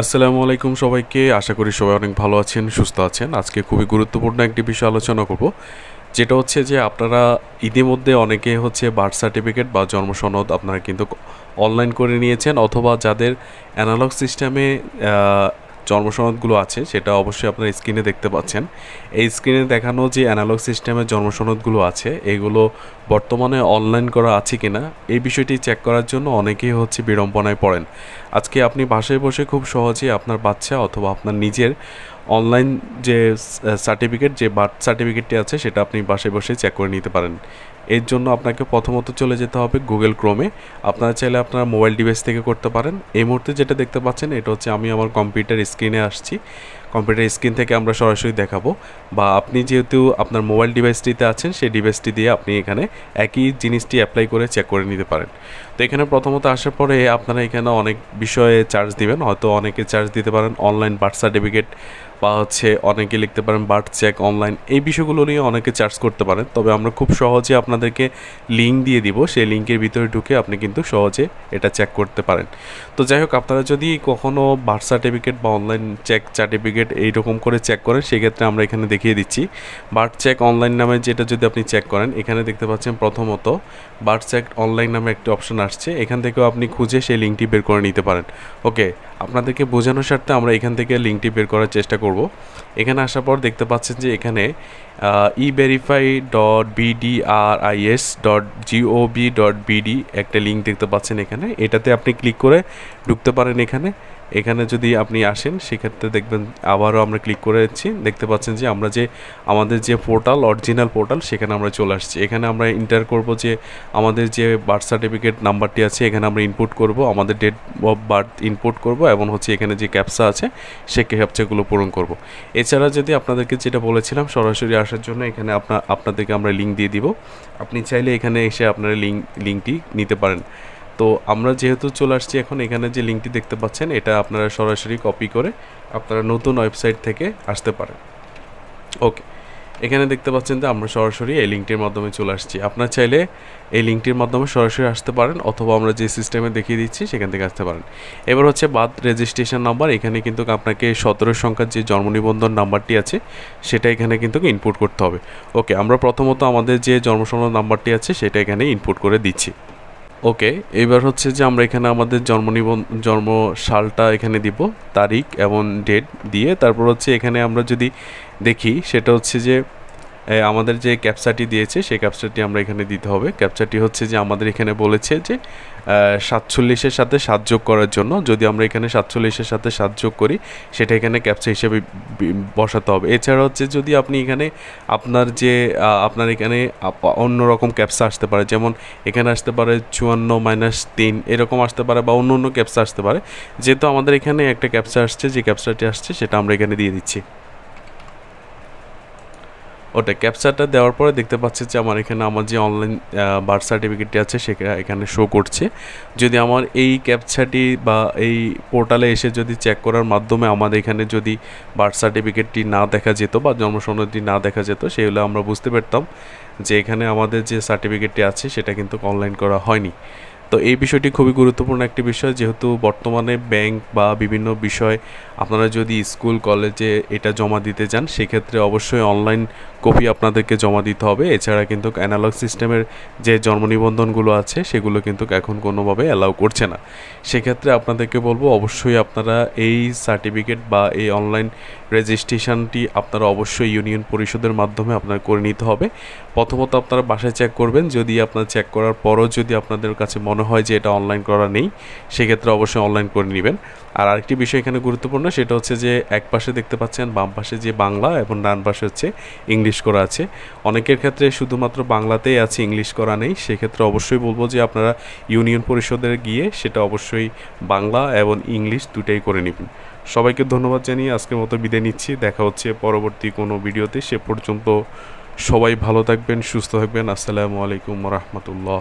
আসসালামু আলাইকুম সবাইকে। আশা করি সবাই অনেক ভালো আছেন, সুস্থ আছেন। আজকে খুবই গুরুত্বপূর্ণ একটি বিষয় আলোচনা করব, যেটা হচ্ছে যে আপনারা ইতিমধ্যে অনেকে হচ্ছে বার্থ সার্টিফিকেট বা জন্ম সনদ আপনারা কিন্তু অনলাইন করে নিয়েছেন, অথবা যাদের অ্যানালগ সিস্টেমে জন্ম সনদগুলো আছে, সেটা অবশ্যই আপনারা স্ক্রিনে দেখতে পাচ্ছেন। এই স্ক্রিনে দেখানো যে অ্যানালগ সিস্টেমের জন্ম সনদগুলো আছে, এগুলো বর্তমানে অনলাইন করা আছে কিনা, এই বিষয়টি চেক করার জন্য অনেকেই হচ্ছে বিড়ম্বনায় পড়েন। আজকে আপনি বাসায় বসে খুব সহজেই আপনার বাচ্চা অথবা আপনার নিজের অনলাইন যে সার্টিফিকেট যে বার্থ সার্টিফিকেটটি আছে, সেটা আপনি বাসায় বসে চেক করে নিতে পারেন। এর জন্য আপনাকে প্রথমত চলে যেতে হবে গুগল ক্রোমে আপনারা চাইলে আপনার মোবাইল ডিভাইস থেকে করতে পারেন। এই মুহূর্তে যেটা দেখতে পাচ্ছেন, এটা হচ্ছে আমি আমার কম্পিউটার স্ক্রিনে আসছি। কম্পিউটার স্ক্রিন থেকে আমরা সরাসরি দেখাবো। বা আপনি যেহেতু আপনার মোবাইল ডিভাইসটিতে আছেন, সেই ডিভাইসটি দিয়ে আপনি এখানে একই জিনিসটি অ্যাপ্লাই করে চেক করে নিতে পারেন। তো এখানে প্রথমত আসার পরে আপনারা এখানে অনেক বিষয়ে চার্জ দিবেন। হয়তো অনেকে চার্জ দিতে পারেন অনলাইন বার্থ সার্টিফিকেট বা হচ্ছে অনেকে লিখতে পারেন বার্থ চেক অনলাইন এই বিষয়গুলো নিয়ে অনেকে চার্জ করতে পারেন। তবে আমরা খুব সহজে আপনাদেরকে লিঙ্ক দিয়ে দিব, সেই লিঙ্কের ভিতরে ঢুকে আপনি কিন্তু সহজে এটা চেক করতে পারেন। তো যাই হোক, আপনারা যদি কখনও বার্থ সার্টিফিকেট বা অনলাইন চেক সার্টিফিকেট এইরকম করে চেক করেন, সেক্ষেত্রে আমরা এখানে দেখিয়ে দিচ্ছি। বার্থ চেক অনলাইন নামে যেটা যদি আপনি চেক করেন, এখানে দেখতে পাচ্ছেন প্রথমত বার্থ চেক অনলাইন নামে একটি অপশন আসছে। এখান থেকেও আপনি খুঁজে সেই লিঙ্কটি বের করে নিতে পারেন। ওকে আপনাদেরকে বোঝানোর স্বার্থে আমরা এখান থেকে লিঙ্কটি বের করার চেষ্টা করব। এখানে আসার পর দেখতে পাচ্ছেন যে এখানে E verify dot BDRIS dot GOB dot BD একটা লিঙ্ক দেখতে পাচ্ছেন এখানে। এটাতে আপনি ক্লিক করে ঢুকতে পারেন এখানে। এখানে যদি আপনি আসেন, সেক্ষেত্রে দেখবেন আবারও আমরা ক্লিক করে দিচ্ছি দেখতে পাচ্ছেন যে আমরা যে আমাদের যে পোর্টাল অরিজিনাল পোর্টাল সেখানে আমরা চলে আসছি। এখানে আমরা ইন্টার করব যে আমাদের যে বার্থ সার্টিফিকেট নাম্বারটি আছে, এখানে আমরা ইনপুট করব, আমাদের ডেট অফ বার্থ ইনপুট করব এবং হচ্ছে এখানে যে ক্যাপসা আছে, সে ক্যাপচাগুলো পূরণ করব। এছাড়া যদি আপনাদেরকে যেটা বলেছিলাম, সরাসরি আসার জন্য এখানে আপনার আপনাদেরকে আমরা লিঙ্ক দিয়ে দিব। আপনি চাইলে এখানে এসে আপনারা লিঙ্ক লিঙ্কটি নিতে পারেন। তো আমরা যেহেতু চলে আসছি এখন, এখানে যে লিঙ্কটি দেখতে পাচ্ছেন, এটা আপনারা সরাসরি কপি করে আপনারা নতুন ওয়েবসাইট থেকে আসতে পারেন। ওকে এখানে দেখতে পাচ্ছেন যে আমরা সরাসরি এই লিঙ্কটির মাধ্যমে চলে আসছি। আপনার চাইলে এই লিঙ্কটির মাধ্যমে সরাসরি আসতে পারেন, অথবা আমরা যে সিস্টেমে দেখিয়ে দিচ্ছি, সেখান থেকে আসতে পারেন। এবার হচ্ছে বাদ রেজিস্ট্রেশন নাম্বার এখানে কিন্তু আপনাকে সতেরো সংখ্যার যে জন্ম নিবন্ধন নাম্বারটি আছে, সেটা এখানে কিন্তু ইনপুট করতে হবে। ওকে আমরা প্রথমত আমাদের যে জন্মসনদ নাম্বারটি আছে, সেটা এখানে ইনপুট করে দিচ্ছি। ওকে, এবার হচ্ছে যে আমরা এখানে আমাদের জন্ম নিবন জন্ম সালটা এখানে দিব, তারিখ এবং ডেট দিয়ে। তারপর হচ্ছে এখানে আমরা যদি দেখি, সেটা হচ্ছে যে আমাদের যে ক্যাপচাটি দিয়েছে, সেই ক্যাপচাটি আমরা এখানে দিতে হবে। ক্যাপচাটি হচ্ছে যে, আমাদের এখানে বলেছে যে সাতচল্লিশের সাথে সাত যোগ করার জন্য, যদি আমরা এখানে সাতচল্লিশের সাথে সাত যোগ করি, সেটা এখানে ক্যাপচা হিসেবে বসাতে হবে। এছাড়া হচ্ছে যদি আপনি এখানে আপনার যে আপনার এখানে অন্য রকম ক্যাপসা আসতে পারে, যেমন এখানে আসতে পারে চুয়ান্ন মাইনাস তিন, এরকম আসতে পারে বা অন্য অন্য ক্যাপসা আসতে পারে। যেহেতু আমাদের এখানে একটা ক্যাপসা আসছে, যে ক্যাপসাটি আসছে, সেটা আমরা এখানে দিয়ে দিচ্ছি। ওটা ক্যাপচারটা দেওয়ার পরে দেখতে পাচ্ছি যে আমার এখানে আমার যে অনলাইন বার্থ সার্টিফিকেটটি আছে সেটা এখানে শো করছে। যদি আমার এই ক্যাপচারটি বা এই পোর্টালে এসে যদি চেক করার মাধ্যমে আমাদের এখানে যদি বার্থ সার্টিফিকেটটি না দেখা যেত বা জন্মসনদটি না দেখা যেত, সেগুলো আমরা বুঝতে পারতাম যে এখানে আমাদের যে সার্টিফিকেটটি আছে সেটা কিন্তু অনলাইন করা হয়নি। তো এই বিষয়টি খুবই গুরুত্বপূর্ণ একটি বিষয়, যেহেতু বর্তমানে ব্যাংক বা বিভিন্ন বিষয় আপনারা যদি স্কুল, কলেজে এটা জমা দিতে চান, সেক্ষেত্রে অবশ্যই অনলাইন কপি আপনাদেরকে জমা দিতে হবে। এছাড়া কিন্তু অ্যানালগ সিস্টেমের যে জন্ম নিবন্ধনগুলো আছে, সেগুলো কিন্তু এখন কোনোভাবে অ্যালাউ করছে না। সেক্ষেত্রে আপনাদেরকে বলব, অবশ্যই আপনারা এই সার্টিফিকেট বা এই অনলাইন রেজিস্ট্রেশনটি আপনারা অবশ্যই ইউনিয়ন পরিষদের মাধ্যমে আপনার করে নিতে হবে। প্রথমত আপনারা বাসায় চেক করবেন। যদি আপনার চেক করার পরও যদি আপনাদের কাছে মনে হয় যে এটা অনলাইন করা নেই, সেক্ষেত্রে অবশ্যই অনলাইন করে নেবেন। আর আরেকটি বিষয় এখানে গুরুত্বপূর্ণ, সেটা হচ্ছে যে এক পাশে দেখতে পাচ্ছেন বাম পাশে যে বাংলা এবং ডান পাশে হচ্ছে ইংলিশ করা আছে। অনেকের ক্ষেত্রে শুধুমাত্র বাংলাতেই আছে ইংলিশ করা নেই। সেক্ষেত্রে অবশ্যই বলব যে আপনারা ইউনিয়ন পরিষদের গিয়ে সেটা অবশ্যই বাংলা এবং ইংলিশ দুটাই করে নেবেন। সবাইকে ধন্যবাদ জানিয়ে আজকের মতো বিদায় নিচ্ছি। দেখা হচ্ছে পরবর্তী কোনো ভিডিওতে। সে পর্যন্ত সবাই ভালো থাকবেন, সুস্থ থাকবেন। আসসালামু আলাইকুম রহমতুল্লাহ।